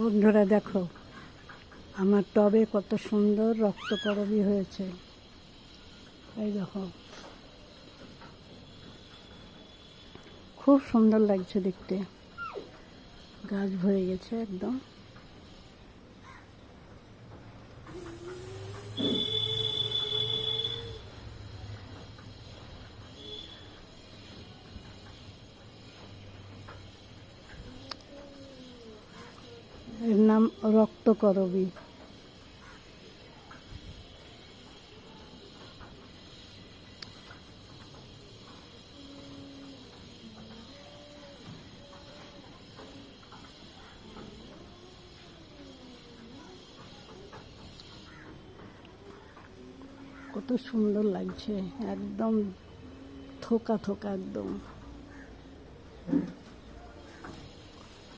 বন্ধুরা, দেখো, আমার টবে কত সুন্দর রক্তকরবী হয়েছে। এই দেখো, খুব সুন্দর লাগছে দেখতে। গাছ ভরে গেছে একদম। নাম রক্তকরবী কত সুন্দর লাগছে একদম থোকা থোকা একদম।